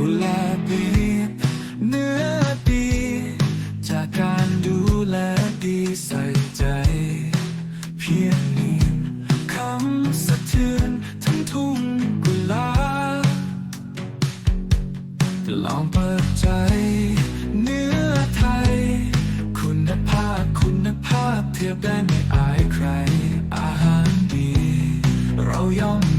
กุลาบีเนื้อดจากการดูแลดีใส่ใจ เพียงนี้คำสะเทือนทั้งทุ่งกุลาลองเปิดใจ เนื้อไทย คุณภาพคุณภาพเทียบได้ไม่อายใคร อาหารดี เราย่อม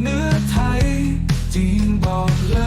เนื้อไทยจริงบอกเลย